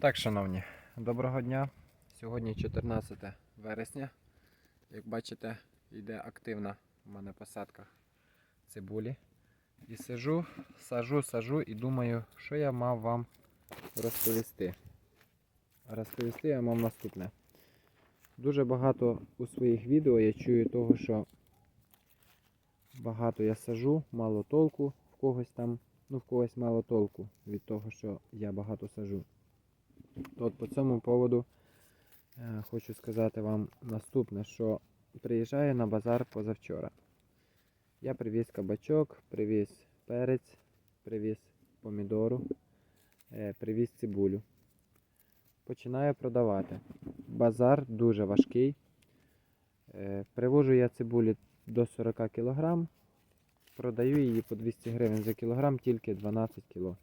Так, шановні, доброго дня. Сьогодні 14 вересня. Як бачите, йде активна у мене посадка цибулі. І сижу, сажу, сажу і думаю, що я мав вам розповісти. Розповісти я мав наступне. Дуже багато у своїх відео я чую того, що багато я сажу, мало толку в когось там, ну в когось мало толку від того, що я багато сажу. От по цьому поводу е, хочу сказати вам наступне, що приїжджаю на базар позавчора. Я привіз кабачок, привіз перець, привіз помідору, е, привіз цибулю. Починаю продавати. Базар дуже важкий. Е, Привожу я цибулі до 40 кг, продаю її по 200 гривень за кілограм, тільки 12 кг.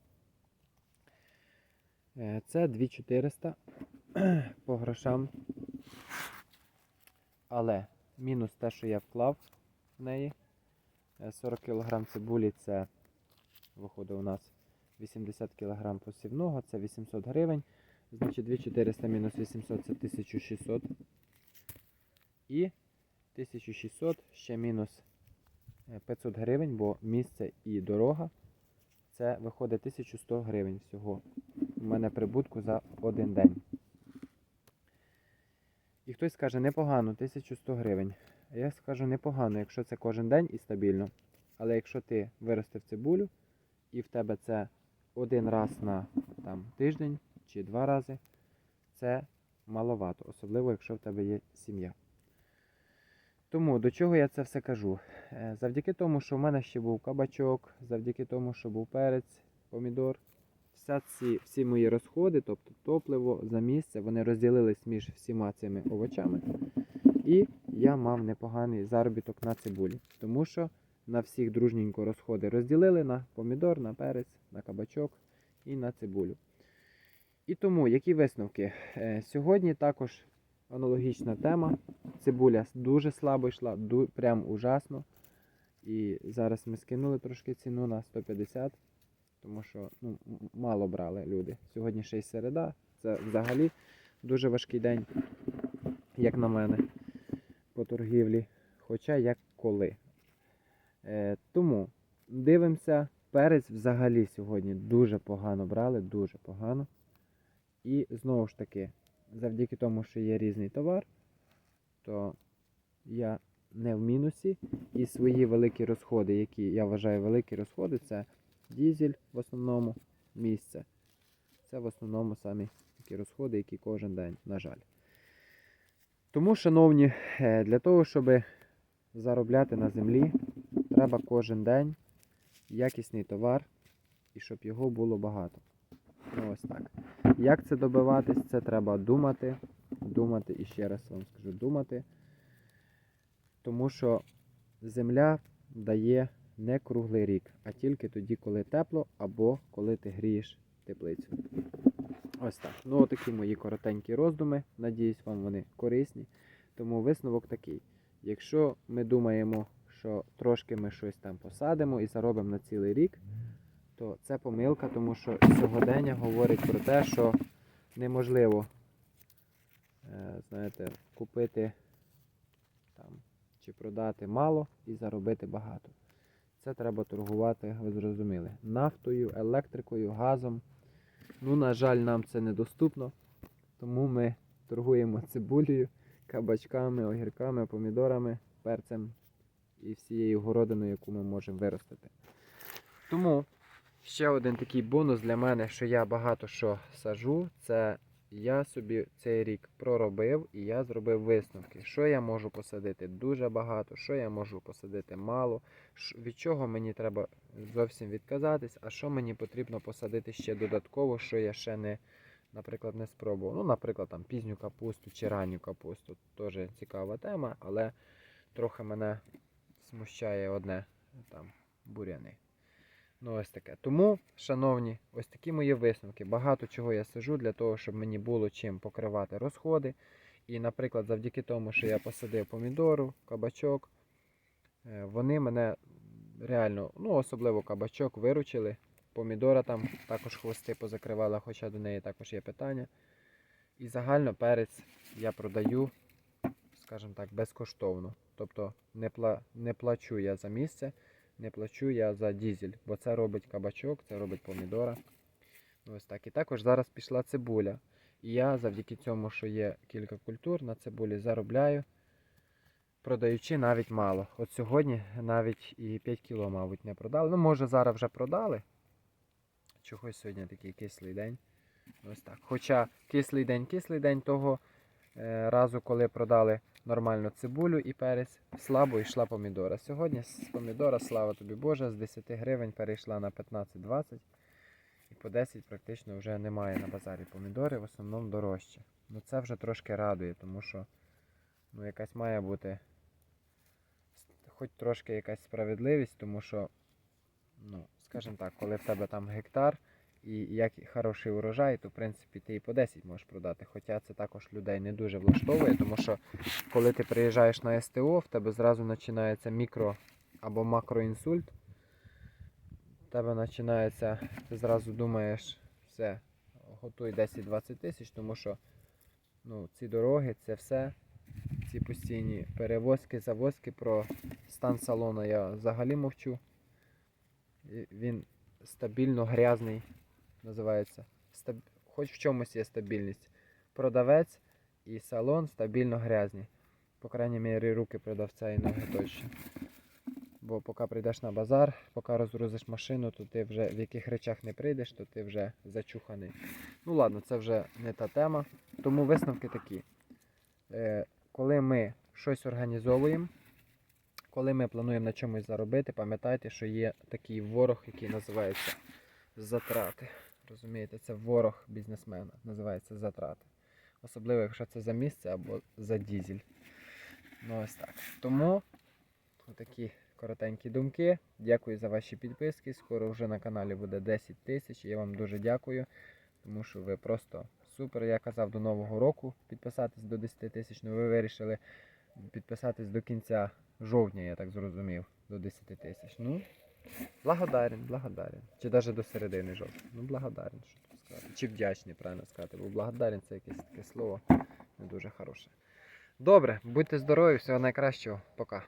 Е, Це 2400 по грошам. Але мінус те, що я вклав в неї. Е, 40 кг цибулі це виходить у нас 80 кг посівного, це 800 гривень. Значить 2400 мінус 800 це 1600. І 1600 ще мінус е, 500 гривень, бо місце і дорога. Це виходить 1100 гривень всього. У мене прибутку за один день. І хтось скаже, непогано, 1100 гривень. Я скажу непогано, якщо це кожен день і стабільно. Але якщо ти виростив цибулю і в тебе це один раз на там, тиждень чи два рази, це маловато, особливо якщо в тебе є сім'я. Тому до чого я це все кажу? Е, Завдяки тому, що в мене ще був кабачок, завдяки тому, що був перець, помідор, вся ці, всі мої розходи, тобто топливо за місце, вони розділились між всіма цими овочами. І я мав непоганий заробіток на цибулі. Тому що на всіх дружненько розходи розділили на помідор, на перець, на кабачок і на цибулю. І тому, які висновки? Е, Сьогодні також аналогічна тема. Цибуля дуже слабо йшла, ду- прям ужасно. І зараз ми скинули трошки ціну на 150, тому що ну, мало брали люди. Сьогодні ще й середа. Це взагалі дуже важкий день, як на мене, по торгівлі. Хоча як коли. Е, тому дивимося, перець взагалі сьогодні дуже погано брали, дуже погано. І знову ж таки, завдяки тому, що є різний товар, то я не в мінусі. І свої великі розходи, які я вважаю великі розходи, це дізель в основному місце. Це в основному самі такі розходи, які кожен день, на жаль. Тому, шановні, е, для того, щоб заробляти на землі, треба кожен день якісний товар і щоб його було багато. Ось так. Як це добиватись, це треба думати, думати і ще раз вам скажу думати. Тому що земля дає не круглий рік, а тільки тоді, коли тепло, або коли ти грієш теплицю. Ось так. Ну, такі мої коротенькі роздуми. Надіюсь, вам вони корисні. Тому висновок такий. Якщо ми думаємо, що трошки ми щось там посадимо і заробимо на цілий рік, то це помилка, тому що сьогодення говорить про те, що неможливо е, знаєте, купити там, чи продати мало і заробити багато. Це треба торгувати, ви зрозуміли, нафтою, електрикою, газом. Ну, на жаль, нам це недоступно, тому ми торгуємо цибулею, кабачками, огірками, помідорами, перцем і всією городиною, яку ми можемо виростити. Тому ще один такий бонус для мене, що я багато що сажу, це я собі цей рік проробив і я зробив висновки. Що я можу посадити дуже багато, що я можу посадити мало, від чого мені треба зовсім відказатись, а що мені потрібно посадити ще додатково, що я ще не, наприклад, не спробував. Ну, наприклад, там пізню капусту чи ранню капусту. Теж цікава тема, але трохи мене смущає одне там буряни. Ну, ось таке. Тому, шановні, ось такі мої висновки. Багато чого я сижу для того, щоб мені було чим покривати розходи. І, наприклад, завдяки тому, що я посадив помідору, кабачок, е, вони мене реально, ну, особливо кабачок, виручили. помідора там також хвости позакривала, хоча до неї також є питання. І загально перець я продаю, скажімо так, безкоштовно. Тобто не, пла... не плачу я за місце, не плачу я за дізель, бо це робить кабачок, це робить помідора. Ось так. І також зараз пішла цибуля. І я завдяки цьому, що є кілька культур, на цибулі заробляю, продаючи навіть мало. От сьогодні навіть і 5 кіло, мабуть, не продали. Ну, може, зараз вже продали. Чогось сьогодні такий кислий день. Ось так. Хоча кислий день, кислий день того разу, коли продали нормально цибулю і перець, слабо йшла помідора. Сьогодні з помідора, слава тобі Боже, з 10 гривень перейшла на 15-20. І по 10 практично вже немає на базарі помідори, в основному дорожче. Ну це вже трошки радує, тому що ну, якась має бути хоч трошки якась справедливість, тому що, ну, скажімо так, коли в тебе там гектар і як хороший урожай, то в принципі ти і по 10 можеш продати. Хоча це також людей не дуже влаштовує, тому що коли ти приїжджаєш на СТО, в тебе зразу починається мікро або макроінсульт. В тебе починається, ти зразу думаєш, все, готуй 10-20 тисяч, тому що ну, ці дороги, це все, ці постійні перевозки, завозки про стан салону я взагалі мовчу. Він стабільно грязний, називається. Стаб... Хоч в чомусь є стабільність. Продавець і салон стабільно грязні. По крайній мірі, руки продавця і ноги точно. Бо поки прийдеш на базар, поки розгрузиш машину, то ти вже в яких речах не прийдеш, то ти вже зачуханий. Ну ладно, це вже не та тема. Тому висновки такі. Е, коли ми щось організовуємо, коли ми плануємо на чомусь заробити, пам'ятайте, що є такий ворог, який називається затрати. Розумієте, це ворог бізнесмена, називається затрати. Особливо, якщо це за місце або за дізель. Ну ось так. Тому такі коротенькі думки. Дякую за ваші підписки. Скоро вже на каналі буде 10 тисяч. Я вам дуже дякую, тому що ви просто супер. Я казав до Нового року підписатись до 10 тисяч. Ну ви вирішили підписатись до кінця жовтня, я так зрозумів, до 10 тисяч. Ну, благодарен, благодарен. Чи навіть до середини жовтня. Ну, благодарен, що тут сказати. Чи вдячний, правильно сказати, бо благодарен це якесь таке слово не дуже хороше. Добре, будьте здорові, всього найкращого. Пока.